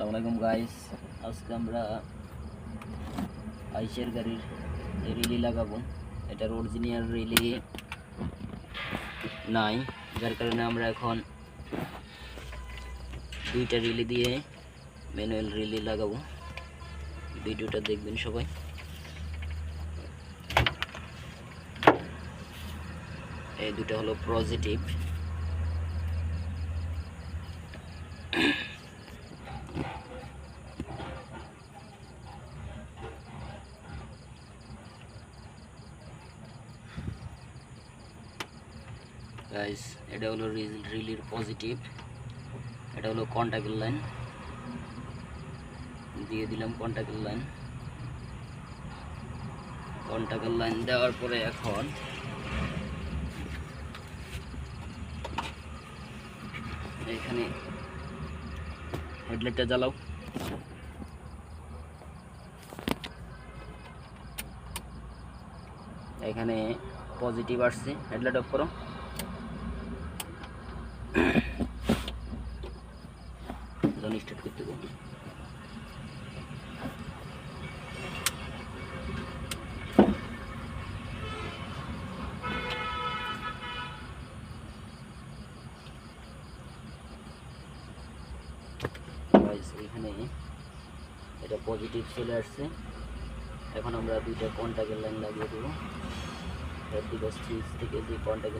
আসসালামু আলাইকুম গাইস আজকে আমরা আইসের গাড়ির রিলি লাগাবো। এটার অরিজিনাল রিলি নাই। যার কারণে আমরা এখন দুইটা রিলি দিয়ে ম্যানুয়াল রিলি লাগাবো। ভিডিওটা দেখবেন সবাই। এই দুটো হলো পজিটিভ গাইস এটা হলো রিলির পজিটিভ এটা হলো কন্টাক্টের লাইন দিয়ে দিলাম কন্টাক্টের লাইন কন্টাক্টের লাইন দেওয়ার পরে এখন এখানে হেডলাইটটা জ্বালাও। এখানে পজিটিভ আসছে। হেডলাইট অফ করো। স্টার্ট করতে Guys, এখানে এটা পজিটিভ চলে আসছে। এখন আমরা দুইটা কন্ট্যাক্টের লাইন লাগিয়ে দেবো।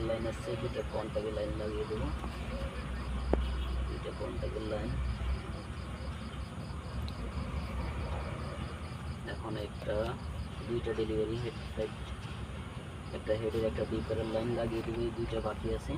লাইন আসছে দুইটা কন্ট্যাক্টের লাইন লাগিয়ে দেবো দুইটা কন্ট্যাক্টের লাইন এখন একটা দুইটা ডেলিভারি হেড একটা হেডের একটা বিপারের লাইন লাগিয়ে দেবো দুইটা বাকি আছে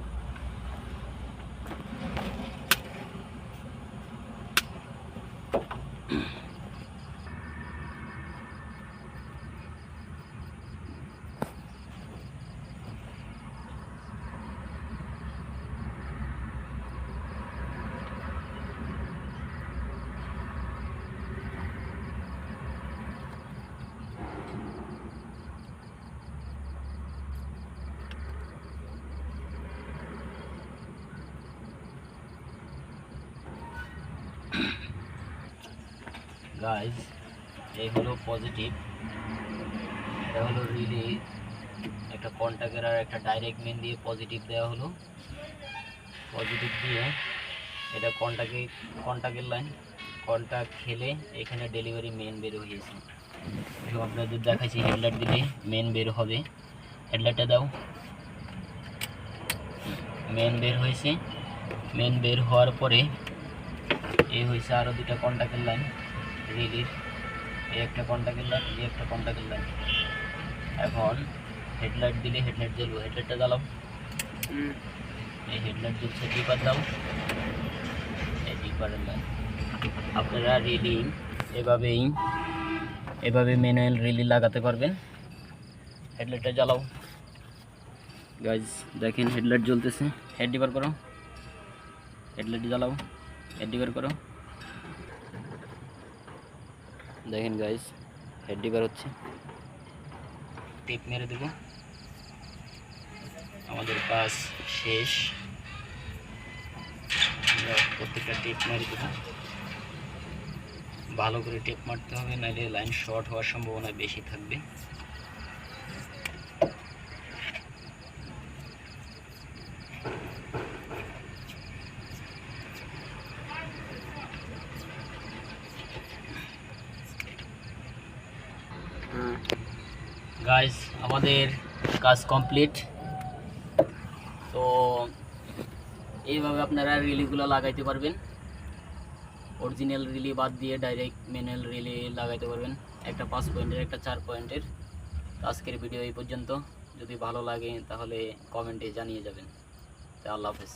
গাইজ এই হলো পজিটিভ এটা হলো রিলি একটা কন্ট্যাক্টের আর একটা ডাইরেক্ট মেন দিয়ে পজিটিভ দেওয়া হলো। পজিটিভ দিয়ে এটা কন্ট্যাক্টে কন্ট্যাক্টের লাইন কন্ট্যাক্ট খেলে এখানে ডেলিভারি মেন বের হয়েছে আপনাদের দেখাচ্ছি হেডলাইট দিলে মেন বের হবে। হেডলাইটটা দাও। মেন বের হয়েছে। মেন বের হওয়ার পরে এই হয়েছে আরও দুটা কন্ট্যাক্টের লাইন রিলির এই একটা কন্ট্যাক্টের লাইন এই একটা কন্ট্যাক্টের লাইন এখন হেডলাইট দিলে হেডলাইট জ্বলবো। হেডলাইটটা জ্বালাও। এই হেডলাইট জ্বলছে ডিপার দাও। এই ডিপারের আপনারা রিলি এভাবেই এভাবে ম্যানুয়াল রিলি লাগাতে পারবেন। হেডলাইটটা জ্বালাও। গাইজ দেখেন হেডলাইট জ্বলতেছে। হেড ডিপার করো। হেডলাইট জ্বালাও। হেড ডিপার করো। দেখেন গাইস হেড ডিপার হচ্ছে। টিপ মেরে দেব। আমাদের পাস শেষ। আমরা প্রত্যেকটা টিপ মেরে দেব। ভালো করে টেপ মারতে হবে, নাহলে লাইন শর্ট হওয়ার সম্ভাবনা বেশি থাকবে। গাইস আমাদের কাজ কমপ্লিট তো এইভাবে আপনারা রিলিগুলো লাগাইতে পারবেন। অরিজিনাল রিলি বাদ দিয়ে ডাইরেক্ট ম্যানুয়াল রিলি লাগাইতে পারবেন। একটা পাঁচ পয়েন্টের একটা চার পয়েন্টের আজকের ভিডিও এই পর্যন্ত। যদি ভালো লাগে তাহলে কমেন্টে জানিয়ে যাবেন। আল্লাহ হাফেজ।